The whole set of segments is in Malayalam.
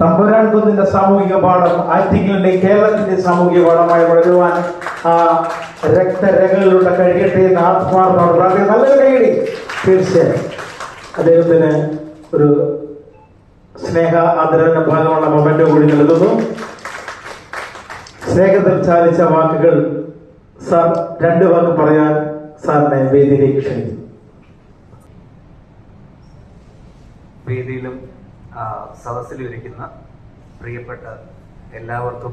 തമ്പുരാൻ കുന്നിന്റെ സാമൂഹിക പാഠം ആറ്റിങ്ങളുടെ കേരളത്തിന്റെ സാമൂഹിക പാഠമായി വളരുവാൻ ആ രക്തരകളിലൂടെ കഴിയട്ടെ എന്ന് ആത്മാർത്ഥമാണ് പ്രാർത്ഥന നല്ല കഴിയണേ തീർച്ചയായും. അദ്ദേഹത്തിന് ഒരു സ്നേഹ ആദരവിന്റെ ഭാഗമുള്ള മൊമെന്റ് കൂടി നൽകുന്നു. സ്നേഹത്തിൽ ചാലിച്ച വാക്കുകൾ സാർ രണ്ട് വാക്ക് പറയാൻ സാറിനെ വേദിയിലേക്ക് ക്ഷണിക്കുന്നു. വേദിയിലും ആ, സദസ്സിലും ഇരിക്കുന്ന പ്രിയപ്പെട്ട എല്ലാവർക്കും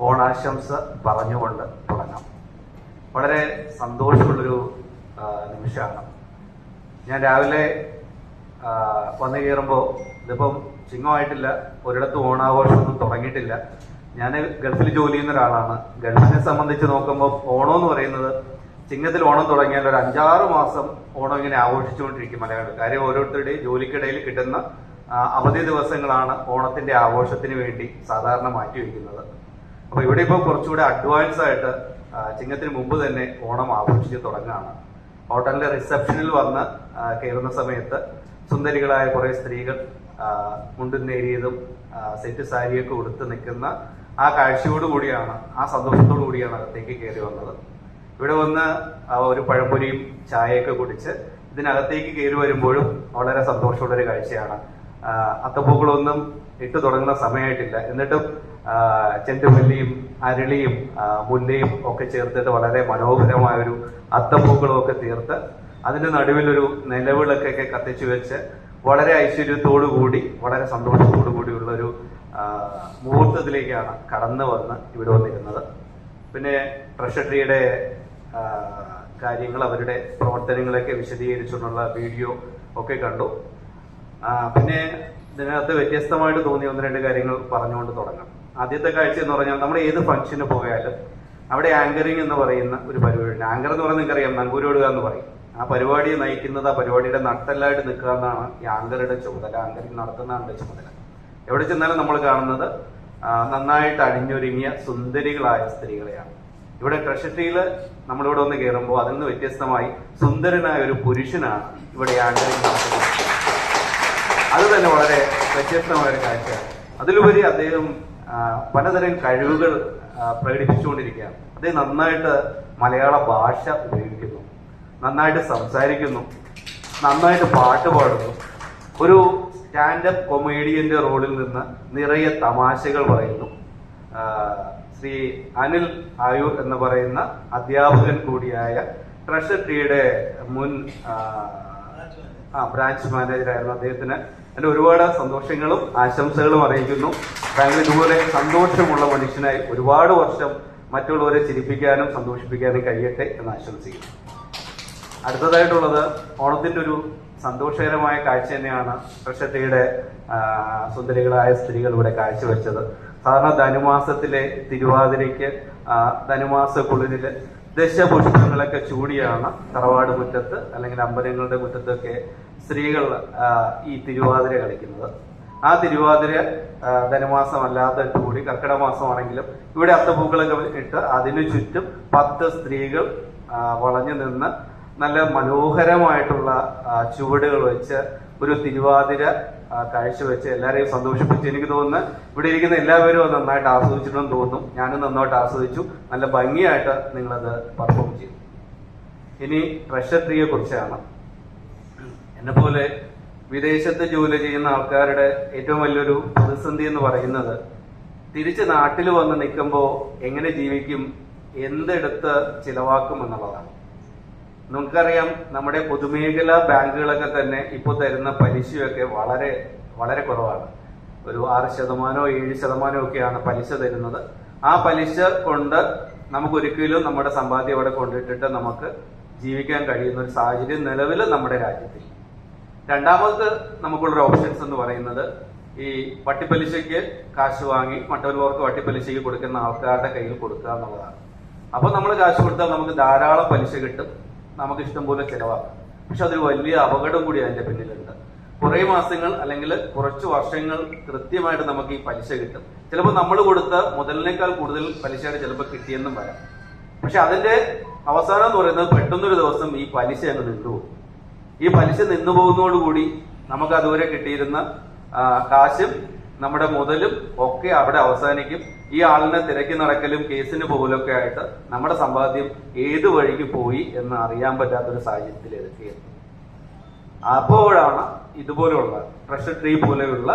ഓണാശംസ പറഞ്ഞുകൊണ്ട് തുടങ്ങാം. വളരെ സന്തോഷമുള്ളൊരു നിമിഷമാണ്. ഞാൻ രാവിലെ വന്നു കയറുമ്പോൾ ഇതിപ്പം ചിങ്ങമായിട്ടില്ല ഒരിടത്തും ഓണാഘോഷമൊന്നും തുടങ്ങിയിട്ടില്ല. ഞാൻ ഗൾഫിൽ ജോലി ചെയ്യുന്ന ഒരാളാണ്. ഗൾഫിനെ സംബന്ധിച്ച് നോക്കുമ്പോൾ ഓണം എന്ന് പറയുന്നത് ചിങ്ങത്തിൽ ഓണം തുടങ്ങിയാൽ ഒരു അഞ്ചാറ് മാസം ഓണം ഇങ്ങനെ ആഘോഷിച്ചുകൊണ്ടിരിക്കും മലയാളം കാര്യം ഓരോരുത്തരുടെയും ജോലിക്കിടയിൽ കിട്ടുന്ന അവധി ദിവസങ്ങളാണ് ഓണത്തിന്റെ ആഘോഷത്തിന് വേണ്ടി സാധാരണ മാറ്റി വയ്ക്കുന്നത്. അപ്പൊ ഇവിടെ ഇപ്പോൾ കുറച്ചുകൂടെ അഡ്വാൻസ് ആയിട്ട് ചിങ്ങത്തിന് മുമ്പ് തന്നെ ഓണം ആഘോഷിച്ച് തുടങ്ങുകയാണ്. ഹോട്ടലിന്റെ റിസപ്ഷനിൽ വന്ന് കയറുന്ന സമയത്ത് സുന്ദരികളായ കുറെ സ്ത്രീകൾ മുണ്ടും നേരിയതും സെറ്റ് സാരിയൊക്കെ ഉടുത്ത് നിൽക്കുന്ന ആ കാഴ്ചയോട് കൂടിയാണ് ആ സന്തോഷത്തോടു കൂടിയാണ് അകത്തേക്ക് കയറി വന്നത്. ഇവിടെ വന്ന് ഒരു പഴംപൊരിയും ചായയൊക്കെ കുടിച്ച് ഇതിനകത്തേക്ക് കയറി വരുമ്പോഴും വളരെ സന്തോഷമുള്ള ഒരു കാഴ്ചയാണ്. അത്തപ്പൂക്കളൊന്നും ഇട്ട് തുടങ്ങുന്ന സമയമായിട്ടില്ല എന്നിട്ടും ചെണ്ടുമല്ലിയും അരളിയും മുല്ലയും ഒക്കെ ചേർത്തിട്ട് വളരെ മനോഹരമായ ഒരു അത്തപ്പൂക്കളും ഒക്കെ തീർത്ത് അതിന്റെ നടുവിലൊരു നിലവിളക്കൊക്കെ കത്തിച്ചു വെച്ച് വളരെ ഐശ്വര്യത്തോടു കൂടി വളരെ സന്തോഷത്തോടു കൂടിയുള്ള ഒരു മുഹൂർത്തത്തിലേക്കാണ് കടന്നു വന്ന് ഇവിടെ വന്നിരുന്നത്. പിന്നെ ട്രഷറിയുടെ കാര്യങ്ങൾ അവരുടെ പ്രവർത്തനങ്ങളൊക്കെ വിശദീകരിച്ചുകൊണ്ടുള്ള വീഡിയോ ഒക്കെ കണ്ടു. പിന്നെ ഇതിനകത്ത് വ്യത്യസ്തമായിട്ട് തോന്നിയ ഒന്ന് രണ്ട് കാര്യങ്ങൾ പറഞ്ഞുകൊണ്ട് തുടങ്ങാം. ആദ്യത്തെ കാഴ്ച എന്ന് പറഞ്ഞാൽ നമ്മൾ ഏത് ഫംഗ്ഷന് പോയാലും അവിടെ ആങ്കറിങ് എന്ന് പറയുന്ന ഒരു പരിപാടിയുണ്ട്. ആങ്കർ എന്ന് പറയുന്നത് നിങ്ങൾക്കറിയാം നങ്കൂരോടുക എന്ന് പറയും. ആ പരിപാടി നയിക്കുന്നത് ആ പരിപാടിയുടെ നട്ടല്ലായിട്ട് നിൽക്കുക എന്നാണ് ഈ ആങ്കറുടെ ചുമതല. ആങ്കറിങ് നടത്തുന്ന ആളുടെ ചുമതല. എവിടെ ചെന്നാലും നമ്മൾ കാണുന്നത് നന്നായിട്ട് അണിഞ്ഞൊരുങ്ങിയ സുന്ദരികളായ സ്ത്രീകളെയാണ്. ഇവിടെ ട്രഷറിയിൽ നമ്മളിവിടെ ഒന്ന് കയറുമ്പോൾ അതിൽ നിന്ന് വ്യത്യസ്തമായി സുന്ദരനായ ഒരു പുരുഷനാണ് ഇവിടെ ആങ്കറിങ് നടത്തുന്നത്. തന്നെ വളരെ വ്യത്യസ്തമായ ഒരു കാഴ്ചയാണ്. അതിലുപരി അദ്ദേഹം പലതരം കഴിവുകൾ പ്രകടിപ്പിച്ചുകൊണ്ടിരിക്കുകയാണ്. അദ്ദേഹം നന്നായിട്ട് മലയാള ഭാഷ ഉപയോഗിക്കുന്നു. നന്നായിട്ട് സംസാരിക്കുന്നു. നന്നായിട്ട് പാട്ട് പാടുന്നു. ഒരു സ്റ്റാൻഡപ്പ് കൊമേഡിയന്റെ റോളിൽ നിന്ന് നിറയെ തമാശകൾ പറയുന്നു. ശ്രീ അനിൽ ആയൂർ എന്ന് പറയുന്ന അധ്യാപകൻ കൂടിയായ ട്രഷറിയുടെ മുൻ ബ്രാഞ്ച് മാനേജറായിരുന്നു അദ്ദേഹത്തിന്. എന്റെ ഒരുപാട് സന്തോഷങ്ങളും ആശംസകളും അറിയിക്കുന്നു. ബാങ്കിൽ ഇതുപോലെ സന്തോഷമുള്ള മനുഷ്യനായി ഒരുപാട് വർഷം മറ്റുള്ളവരെ ചിരിപ്പിക്കാനും സന്തോഷിപ്പിക്കാനും കഴിയട്ടെ എന്ന് ആശംസിക്കുന്നു. അടുത്തതായിട്ടുള്ളത് ഓണത്തിന്റെ ഒരു സന്തോഷകരമായ കാഴ്ച തന്നെയാണ് പ്രശസ്തിയുടെ സുന്ദരികളായ സ്ത്രീകൾ ഇവിടെ കാഴ്ചവെച്ചത്. സാധാരണ ധനുമാസത്തിലെ തിരുവാതിരയ്ക്ക് ധനുമാസ കുളിരിൽ ദശപുഷ്പങ്ങളൊക്കെ ചൂടിയാണ് തറവാട് മുറ്റത്ത് അല്ലെങ്കിൽ അമ്പലങ്ങളുടെ മുറ്റത്തൊക്കെ സ്ത്രീകൾ ഈ തിരുവാതിര കളിക്കുന്നത്. ആ തിരുവാതിര ആ, ധനുമാസമല്ലാത്ത കൂടി കർക്കിടക മാസമാണെങ്കിലും ഇവിടെ അത്തപ്പൂക്കളൊക്കെ ഇട്ട് അതിനു ചുറ്റും പത്ത് സ്ത്രീകൾ വളഞ്ഞു നിന്ന് നല്ല മനോഹരമായിട്ടുള്ള ചുവടുകൾ വെച്ച് ഒരു തിരുവാതിര കാഴ്ചവെച്ച് എല്ലാവരെയും സന്തോഷിപ്പിച്ച് എനിക്ക് തോന്നുന്നു ഇവിടെ ഇരിക്കുന്ന എല്ലാവരും അത് നന്നായിട്ട് ആസ്വദിച്ചിട്ടുണ്ടെന്ന് തോന്നുന്നു. ഞാനും നന്നായിട്ട് ആസ്വദിച്ചു. നല്ല ഭംഗിയായിട്ട് നിങ്ങളത് പെർഫോം ചെയ്തു. ഇനി ട്രഷറിയെ കുറിച്ചാണ്. എന്നെ പോലെ വിദേശത്ത് ജോലി ചെയ്യുന്ന ആൾക്കാരുടെ ഏറ്റവും വലിയൊരു പ്രതിസന്ധി എന്ന് പറയുന്നത് തിരിച്ച് നാട്ടിൽ വന്ന് നിൽക്കുമ്പോൾ എങ്ങനെ ജീവിക്കും എന്തെടുത്ത് ചിലവാക്കും എന്നുള്ളതാണ്. നമുക്കറിയാം നമ്മുടെ പൊതുമേഖലാ ബാങ്കുകളൊക്കെ തന്നെ ഇപ്പോൾ തരുന്ന പലിശയൊക്കെ വളരെ വളരെ കുറവാണ്. ഒരു ആറ് ശതമാനോ ഏഴ് ശതമാനോ ഒക്കെയാണ് പലിശ തരുന്നത്. ആ പലിശ കൊണ്ട് നമുക്ക് ഒരിക്കലും നമ്മുടെ സമ്പാദ്യം അവിടെ കൊണ്ടിട്ടിട്ട് നമുക്ക് ജീവിക്കാൻ കഴിയുന്ന ഒരു സാഹചര്യം നിലവിൽ നമ്മുടെ രാജ്യത്തിൽ രണ്ടാമത് നമുക്കുള്ളൊരു ഓപ്ഷൻസ് എന്ന് പറയുന്നത് ഈ വട്ടിപ്പലിശയ്ക്ക് കാശ് വാങ്ങി മറ്റുള്ളവർക്ക് വട്ടിപ്പലിശയ്ക്ക് കൊടുക്കുന്ന ആൾക്കാരുടെ കയ്യിൽ കൊടുക്കുക എന്നുള്ളതാണ്. അപ്പൊ നമ്മൾ കാശ് കൊടുത്താൽ നമുക്ക് ധാരാളം പലിശ കിട്ടും. നമുക്ക് ഇഷ്ടം പോലെ ചിലവാക്കാം. പക്ഷെ അതൊരു വലിയ അപകടം കൂടി അതിന്റെ പിന്നിലുണ്ട്. കുറെ മാസങ്ങൾ അല്ലെങ്കിൽ കുറച്ച് വർഷങ്ങൾ കൃത്യമായിട്ട് നമുക്ക് ഈ പലിശ കിട്ടും. ചിലപ്പോൾ നമ്മൾ കൊടുത്ത മുതലിനേക്കാൾ കൂടുതൽ പലിശയുടെ ചിലപ്പോൾ കിട്ടിയെന്നും വരാം. പക്ഷെ അതിന്റെ അവസാനം എന്ന് പറയുന്നത് പെട്ടെന്നൊരു ദിവസം ഈ പലിശ അങ്ങ് നിന്നുപോകും ഈ പലിശ നിന്നു പോകുന്നതോടുകൂടി നമുക്ക് അതുവരെ കിട്ടിയിരുന്ന കാശും നമ്മുടെ മുതലും ഒക്കെ അവിടെ അവസാനിക്കും. ഈ ആളിനെ തിരക്കി നടക്കലും കേസിന് പോകലൊക്കെ ആയിട്ട് നമ്മുടെ സമ്പാദ്യം ഏത് വഴിക്ക് പോയി എന്ന് അറിയാൻ പറ്റാത്തൊരു സാഹചര്യത്തിൽ എത്തിയത് അപ്പോഴാണ് ഇതുപോലെയുള്ള ട്രീ പോലെയുള്ള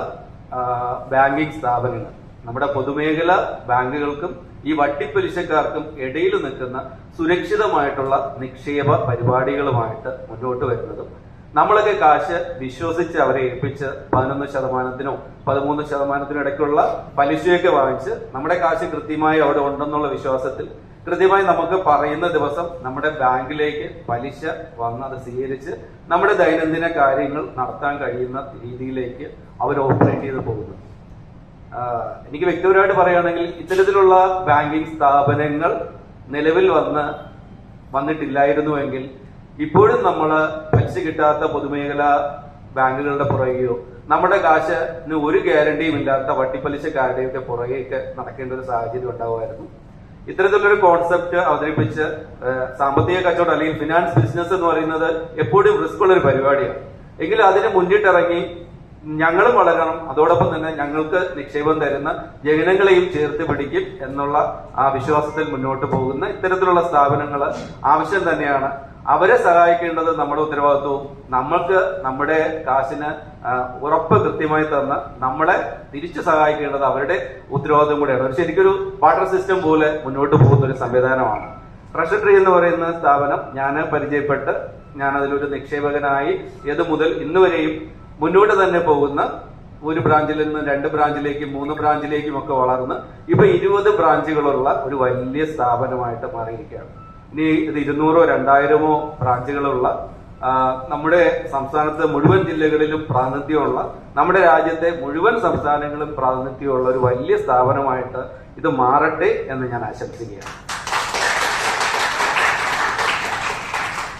ബാങ്കിങ് സ്ഥാപനങ്ങൾ. നമ്മുടെ പൊതുമേഖല ബാങ്കുകൾക്കും ഈ വട്ടിപ്പലിശക്കാർക്കും ഇടയിൽ നിൽക്കുന്ന സുരക്ഷിതമായിട്ടുള്ള നിക്ഷേപ പരിപാടികളുമായിട്ട് മുന്നോട്ട് വരുന്നതും. നമ്മളൊക്കെ കാശ് വിശ്വസിച്ച് അവരെ ഏൽപ്പിച്ച് പതിനൊന്ന് ശതമാനത്തിനോ പതിമൂന്ന് ശതമാനത്തിനോ ഇടയ്ക്കുള്ള പലിശയൊക്കെ വാങ്ങിച്ച് നമ്മുടെ കാശ് കൃത്യമായി അവിടെ ഉണ്ടെന്നുള്ള വിശ്വാസത്തിൽ കൃത്യമായി നമുക്ക് പറയുന്ന ദിവസം നമ്മുടെ ബാങ്കിലേക്ക് പലിശ വന്ന് അത് സ്വീകരിച്ച് നമ്മുടെ ദൈനംദിന കാര്യങ്ങൾ നടത്താൻ കഴിയുന്ന രീതിയിലേക്ക് അവർ ഓപ്പറേറ്റ് ചെയ്ത് പോകുന്നു. എനിക്ക് വ്യക്തിപരമായിട്ട് പറയുകയാണെങ്കിൽ ഇത്തരത്തിലുള്ള ബാങ്കിങ് സ്ഥാപനങ്ങൾ നിലവിൽ വന്ന് വന്നിട്ടില്ലായിരുന്നുവെങ്കിൽ ഇപ്പോഴും നമ്മൾ പലിശ കിട്ടാത്ത പൊതുമേഖല ബാങ്കുകളുടെ പുറകെയോ നമ്മുടെ കാശിന് ഒരു ഗ്യാരണ്ടിയും ഇല്ലാത്ത വട്ടിപ്പലിശക്കാരുടെയൊക്കെ പുറകെയൊക്കെ നടക്കേണ്ട ഒരു സാഹചര്യം ഉണ്ടാവുമായിരുന്നു. ഇത്തരത്തിലൊരു കോൺസെപ്റ്റ് അവതരിപ്പിച്ച് സാമ്പത്തിക കച്ചവടം അല്ലെങ്കിൽ ഫിനാൻസ് ബിസിനസ് എന്ന് പറയുന്നത് എപ്പോഴും റിസ്ക് ഉള്ള ഒരു പരിപാടിയാണ്. എങ്കിലും അതിന് മുന്നിട്ടിറങ്ങി ഞങ്ങളും വളരണം അതോടൊപ്പം തന്നെ ഞങ്ങൾക്ക് നിക്ഷേപം തരുന്ന ജനങ്ങളെയും ചേർത്ത് പിടിക്കും എന്നുള്ള ആ വിശ്വാസത്തിൽ മുന്നോട്ട് പോകുന്ന ഇത്തരത്തിലുള്ള സ്ഥാപനങ്ങൾ ആവശ്യം തന്നെയാണ്. അവരെ സഹായിക്കേണ്ടത് നമ്മുടെ ഉത്തരവാദിത്വവും നമ്മൾക്ക് നമ്മുടെ കാശിന് ഉറപ്പ് കൃത്യമായി തന്ന് നമ്മളെ തിരിച്ചു സഹായിക്കേണ്ടത് അവരുടെ ഉത്തരവാദിത്വം കൂടെയാണ്. ഒരു ശരിക്കൊരു വാട്ടർ സിസ്റ്റം പോലെ മുന്നോട്ട് പോകുന്ന ഒരു സംവിധാനമാണ്. ട്രഷറി എന്ന് പറയുന്ന സ്ഥാപനം ഞാൻ പരിചയപ്പെട്ട് ഞാൻ അതിലൊരു നിക്ഷേപകനായി ഏതു മുതൽ ഇന്ന് വരെയും മുന്നോട്ട് തന്നെ പോകുന്ന ഒരു ബ്രാഞ്ചിൽ നിന്ന് രണ്ട് ബ്രാഞ്ചിലേക്കും മൂന്ന് ബ്രാഞ്ചിലേക്കും ഒക്കെ വളർന്ന് ഇപ്പൊ ഇരുപത് ബ്രാഞ്ചുകളുള്ള ഒരു വലിയ സ്ഥാപനമായിട്ട് മാറിയിരിക്കുകയാണ്. ഇനി ഇത് ഇരുന്നൂറോ രണ്ടായിരമോ ബ്രാഞ്ചുകളുള്ള നമ്മുടെ സംസ്ഥാനത്ത് മുഴുവൻ ജില്ലകളിലും പ്രാതിനിധ്യമുള്ള നമ്മുടെ രാജ്യത്തെ മുഴുവൻ സംസ്ഥാനങ്ങളും പ്രാതിനിധ്യമുള്ള ഒരു വലിയ സ്ഥാപനമായിട്ട് ഇത് മാറട്ടെ എന്ന് ഞാൻ ആശംസിക്കുകയാണ്.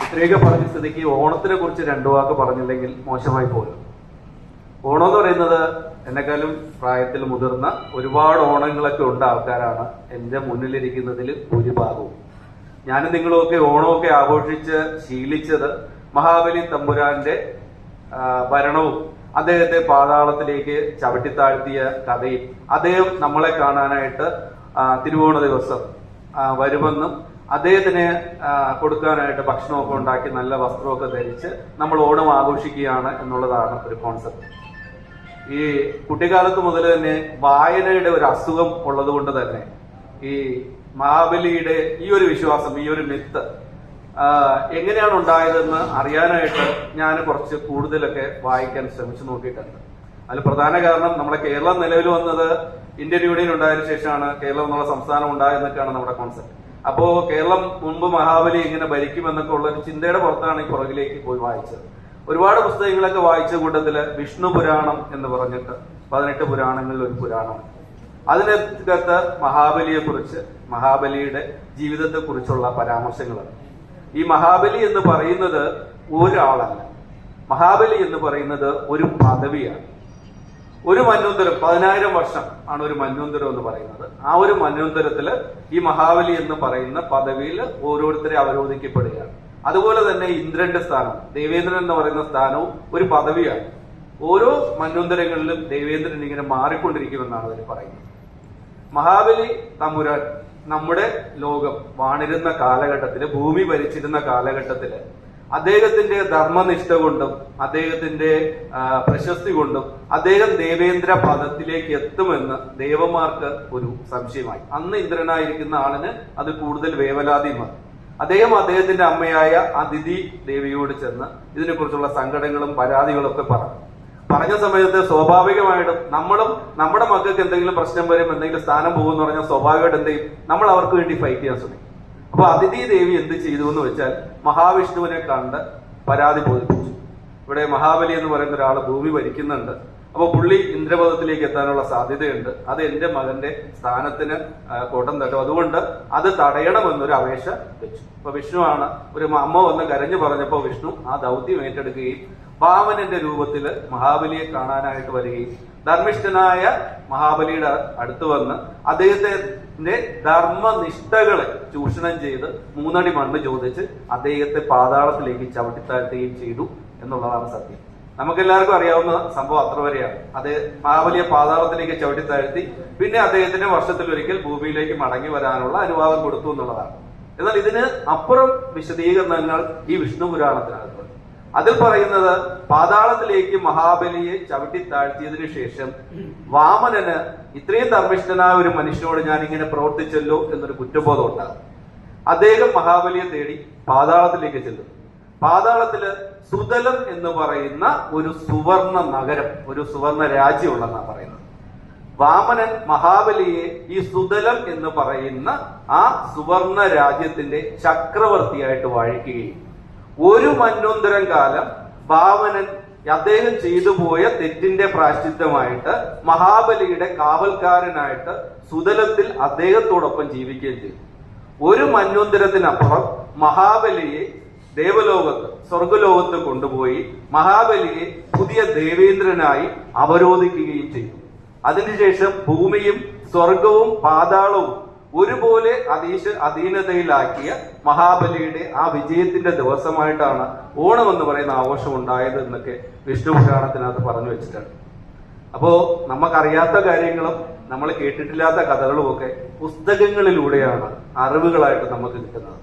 ഇത്രയൊക്കെ പറഞ്ഞ സ്ഥിതിക്ക് ഓണത്തിനെ കുറിച്ച് രണ്ടു വാക്ക് പറഞ്ഞില്ലെങ്കിൽ മോശമായി പോലും ഓണം എന്ന് പറയുന്നത് എന്നെക്കാളും പ്രായത്തിൽ മുതിർന്ന ഒരുപാട് ഓണങ്ങളൊക്കെ ഉണ്ട് ആൾക്കാരാണ് എന്റെ മുന്നിലിരിക്കുന്നതിൽ ഭൂരിഭാഗവും. ഞാനും നിങ്ങളുമൊക്കെ ഓണമൊക്കെ ആഘോഷിച്ച് ശീലിച്ചത് മഹാബലി തമ്പുരാന്റെ ഭരണവും അദ്ദേഹത്തെ പാതാളത്തിലേക്ക് ചവിട്ടിത്താഴ്ത്തിയ കഥയും അദ്ദേഹം നമ്മളെ കാണാനായിട്ട് തിരുവോണ ദിവസം വരുമെന്നും അദ്ദേഹത്തിന് കൊടുക്കാനായിട്ട് ഭക്ഷണമൊക്കെ ഉണ്ടാക്കി നല്ല വസ്ത്രമൊക്കെ ധരിച്ച് നമ്മൾ ഓണം ആഘോഷിക്കുകയാണ് എന്നുള്ളതാണ് ഒരു കോൺസെപ്റ്റ് ഈ കുട്ടിക്കാലത്ത് മുതൽ തന്നെ വായനയുടെ ഒരു അസുഖം ഉള്ളത് കൊണ്ട് തന്നെ ഈ മഹാബലിയുടെ ഈ ഒരു വിശ്വാസം ഈ ഒരു മിത്ത് എങ്ങനെയാണ് ഉണ്ടായതെന്ന് അറിയാനായിട്ട് ഞാൻ കുറച്ച് കൂടുതലൊക്കെ വായിക്കാൻ ശ്രമിച്ചു നോക്കിയിട്ടുണ്ട്. അതിൽ പ്രധാന കാരണം നമ്മുടെ കേരളം നിലവിൽ വന്നത് ഇന്ത്യൻ യൂണിയൻ ഉണ്ടായതിനു ശേഷമാണ് കേരളം എന്നുള്ള സംസ്ഥാനം ഉണ്ടായെന്നൊക്കെയാണ് നമ്മുടെ കോൺസെപ്റ്റ് അപ്പോ കേരളം മുമ്പ് മഹാബലി ഇങ്ങനെ ഭരിക്കുമെന്നൊക്കെ ഉള്ള ഒരു ചിന്തയുടെ പുറത്താണ് ഈ പുറകിലേക്ക് പോയി വായിച്ചത്. ഒരുപാട് പുസ്തകങ്ങളൊക്കെ വായിച്ച കൂട്ടത്തിൽ വിഷ്ണു പുരാണം എന്ന് പറഞ്ഞിട്ട് പതിനെട്ട് പുരാണങ്ങളിൽ ഒരു പുരാണം. അതിനകത്ത് മഹാബലിയെ കുറിച്ച് മഹാബലിയുടെ ജീവിതത്തെ കുറിച്ചുള്ള പരാമർശങ്ങളാണ്. ഈ മഹാബലി എന്ന് പറയുന്നത് ഒരാളല്ല. മഹാബലി എന്ന് പറയുന്നത് ഒരു പദവിയാണ്. ഒരു മന്വന്തരം പതിനായിരം വർഷം ആണ് ഒരു മന്വന്തരം എന്ന് പറയുന്നത്. ആ ഒരു മന്വന്തരത്തിൽ ഈ മഹാബലി എന്ന് പറയുന്ന പദവിയിൽ ഓരോരുത്തരെ അവരോധിക്കപ്പെടുകയാണ്. അതുപോലെ തന്നെ ഇന്ദ്രന്റെ സ്ഥാനം ദേവേന്ദ്രൻ എന്ന് പറയുന്ന സ്ഥാനവും ഒരു പദവിയാണ്. ഓരോ മന്വന്തരങ്ങളിലും ദേവേന്ദ്രൻ ഇങ്ങനെ മാറിക്കൊണ്ടിരിക്കുമെന്നാണ് അതിൽ പറയുന്നത്. മഹാബലി തമ്പുരാൻ നമ്മുടെ ലോകം വാണിരുന്ന കാലഘട്ടത്തിൽ ഭൂമി ഭരിച്ചിരുന്ന കാലഘട്ടത്തിൽ അദ്ദേഹത്തിന്റെ ധർമ്മനിഷ്ഠ കൊണ്ടും അദ്ദേഹത്തിന്റെ പ്രശസ്തി കൊണ്ടും അദ്ദേഹം ദേവേന്ദ്ര പദത്തിലേക്ക് എത്തുമെന്ന് ദേവന്മാർക്ക് ഒരു സംശയമായി. അന്ന് ഇന്ദ്രനായിരിക്കുന്ന ആളിന് അത് കൂടുതൽ വേവലാതിയുമാണ് അദ്ദേഹം അദ്ദേഹത്തിന്റെ അമ്മയായ അതിഥി ദേവിയോട് ചെന്ന് ഇതിനെക്കുറിച്ചുള്ള സങ്കടങ്ങളും പരാതികളും ഒക്കെ പറഞ്ഞു. പറഞ്ഞ സമയത്ത് സ്വാഭാവികമായിട്ടും നമ്മളും നമ്മുടെ മക്കൾക്ക് എന്തെങ്കിലും പ്രശ്നം വരും എന്തെങ്കിലും സ്ഥാനം പോകും എന്ന് പറഞ്ഞാൽ സ്വാഭാവികമായിട്ട് എന്തെയും നമ്മൾ അവർക്ക് വേണ്ടി ഫൈറ്റ് ചെയ്യാൻ ശ്രമിക്കും. അപ്പൊ അതിഥി ദേവി എന്ത് ചെയ്തു എന്ന് വെച്ചാൽ മഹാവിഷ്ണുവിനെ കണ്ട് പരാതി ബോധിപ്പിച്ചു. ഇവിടെ മഹാബലി എന്ന് പറയുന്ന ഒരാൾ ഭൂമി ഭരിക്കുന്നുണ്ട്. അപ്പൊ പുള്ളി ഇന്ദ്രപദത്തിലേക്ക് എത്താനുള്ള സാധ്യതയുണ്ട്. അത് എന്റെ മകന്റെ സ്ഥാനത്തിന് കോട്ടം തട്ടും. അതുകൊണ്ട് അത് തടയണമെന്നൊരു അപേക്ഷ വെച്ചു. അപ്പൊ വിഷ്ണുവാണ് ഒരു അമ്മ വന്ന് കരഞ്ഞു പറഞ്ഞപ്പോൾ വിഷ്ണു ആ ദൗത്യം ഏറ്റെടുക്കുകയും വാമനന്റെ രൂപത്തിൽ മഹാബലിയെ കാണാനായിട്ട് വരികയും ധർമ്മിഷ്ഠനായ മഹാബലിയുടെ അടുത്ത് വന്ന് അദ്ദേഹത്തിന്റെ ധർമ്മനിഷ്ഠകളെ ചൂഷണം ചെയ്ത് മൂന്നടി മണ്ണ് ചോദിച്ച് അദ്ദേഹത്തെ പാതാളത്തിലേക്ക് ചവിട്ടിത്താഴ്ത്തുകയും ചെയ്തു എന്നുള്ളതാണ് സത്യം. നമുക്കെല്ലാവർക്കും അറിയാവുന്ന സംഭവം അത്ര വരെയാണ് അത് മഹാബലിയെ പാതാളത്തിലേക്ക് ചവിട്ടി താഴ്ത്തി പിന്നെ അദ്ദേഹത്തിന് വർഷത്തിലൊരിക്കൽ ഭൂമിയിലേക്ക് മടങ്ങി വരാനുള്ള അനുവാദം കൊടുത്തു എന്നുള്ളതാണ്. എന്നാൽ ഇതിന് അപ്പുറം വിശദീകരണങ്ങൾ ഈ വിഷ്ണു പുരാണത്തിനകത്തുണ്ട്. അതിൽ പറയുന്നത് പാതാളത്തിലേക്ക് മഹാബലിയെ ചവിട്ടി താഴ്ത്തിയതിനു ശേഷം വാമനന് ഇത്രയും ധർമ്മിഷ്ഠനായ ഒരു മനുഷ്യനോട് ഞാൻ ഇങ്ങനെ പ്രവർത്തിച്ചല്ലോ എന്നൊരു കുറ്റബോധം ഉണ്ടാകും അദ്ദേഹം മഹാബലിയെ തേടി പാതാളത്തിലേക്ക് ചെല്ലുന്നു. പാതാളത്തിൽ സുതലം എന്ന് പറയുന്ന ഒരു സുവർണ നഗരം ഒരു സുവർണ രാജ്യമുള്ളതാണ് പറയുന്നത്. വാമനൻ മഹാബലിയെ ഈ സുതലം എന്ന് പറയുന്ന ആ സുവർണ രാജ്യത്തിന്റെ ചക്രവർത്തിയായിട്ട് വാഴിക്കുകയും ഒരു മന്വന്തരം കാലം വാമനൻ അദ്ദേഹം ചെയ്തു പോയ തെറ്റിന്റെ പ്രാശ്ചിത്തമായിട്ട് മഹാബലിയുടെ കാവൽക്കാരനായിട്ട് സുതലത്തിൽ അദ്ദേഹത്തോടൊപ്പം ജീവിക്കുകയും ചെയ്തു. ഒരു മന്വന്തരത്തിനപ്പുറം മഹാബലിയെ ദേവലോകത്ത് സ്വർഗലോകത്ത് കൊണ്ടുപോയി മഹാബലിയെ പുതിയ ദേവേന്ദ്രനായി അവരോധിക്കുകയും ചെയ്തു. അതിനുശേഷം ഭൂമിയും സ്വർഗവും പാതാളവും ഒരുപോലെ അതീശ അധീനതയിലാക്കിയ മഹാബലിയുടെ ആ വിജയത്തിന്റെ ദിവസമായിട്ടാണ് ഓണം എന്ന് പറയുന്ന ആഘോഷം ഉണ്ടായത് എന്നൊക്കെ വിഷ്ണു പുരാണത്തിനകത്ത് പറഞ്ഞു വെച്ചിട്ടുണ്ട്. അപ്പോ നമുക്കറിയാത്ത കാര്യങ്ങളും നമ്മൾ കേട്ടിട്ടില്ലാത്ത കഥകളും ഒക്കെ പുസ്തകങ്ങളിലൂടെയാണ് അറിവുകളായിട്ട് നമുക്ക് കിട്ടുന്നത്.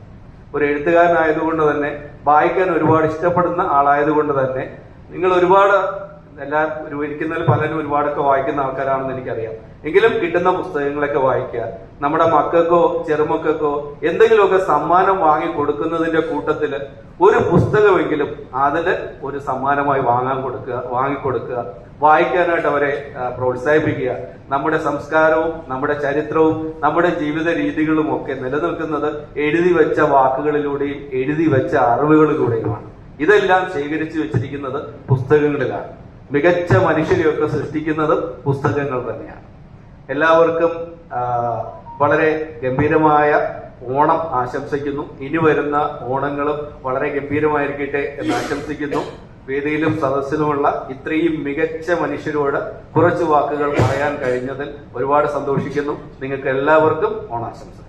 ഒരു എഴുത്തുകാരനായതുകൊണ്ട് തന്നെ വായിക്കാൻ ഒരുപാട് ഇഷ്ടപ്പെടുന്ന ആളായതുകൊണ്ട് തന്നെ നിങ്ങൾ ഒരുപാട് എല്ലാ ഒരു ഇരിക്കുന്നതിൽ പലരും ഒരുപാടൊക്കെ വായിക്കുന്ന ആൾക്കാരാണെന്ന് എനിക്കറിയാം. എങ്കിലും കിട്ടുന്ന പുസ്തകങ്ങളൊക്കെ വായിക്കുക നമ്മുടെ മക്കൾക്കോ ചെറുമക്കൾക്കോ എന്തെങ്കിലുമൊക്കെ സമ്മാനം വാങ്ങി കൊടുക്കുന്നതിന്റെ കൂട്ടത്തിൽ ഒരു പുസ്തകമെങ്കിലും അതിൽ ഒരു സമ്മാനമായി വാങ്ങാൻ കൊടുക്കുക വാങ്ങിക്കൊടുക്കുക വായിക്കാനായിട്ട് അവരെ പ്രോത്സാഹിപ്പിക്കുക. നമ്മുടെ സംസ്കാരവും നമ്മുടെ ചരിത്രവും നമ്മുടെ ജീവിത രീതികളും ഒക്കെ നിലനിൽക്കുന്നത് എഴുതി വെച്ച വാക്കുകളിലൂടെയും എഴുതി വെച്ച അറിവുകളിലൂടെയുമാണ്. ഇതെല്ലാം ശേഖരിച്ചു വെച്ചിരിക്കുന്നത് പുസ്തകങ്ങളിലാണ്. മികച്ച മനുഷ്യരെയൊക്കെ സൃഷ്ടിക്കുന്നതും പുസ്തകങ്ങൾ തന്നെയാണ്. എല്ലാവർക്കും വളരെ ഗംഭീരമായ ഓണം ആശംസിക്കുന്നു. ഇനി വരുന്ന ഓണങ്ങളും വളരെ ഗംഭീരമായിരിക്കട്ടെ എന്ന് ആശംസിക്കുന്നു. വേദിയിലും സദസ്സിലുമുള്ള ഇത്രയും മികച്ച മനുഷ്യരോട് കുറച്ച് വാക്കുകൾ പറയാൻ കഴിഞ്ഞതിൽ ഒരുപാട് സന്തോഷിക്കുന്നു. നിങ്ങൾക്ക് എല്ലാവർക്കും ഓണാശംസകൾ.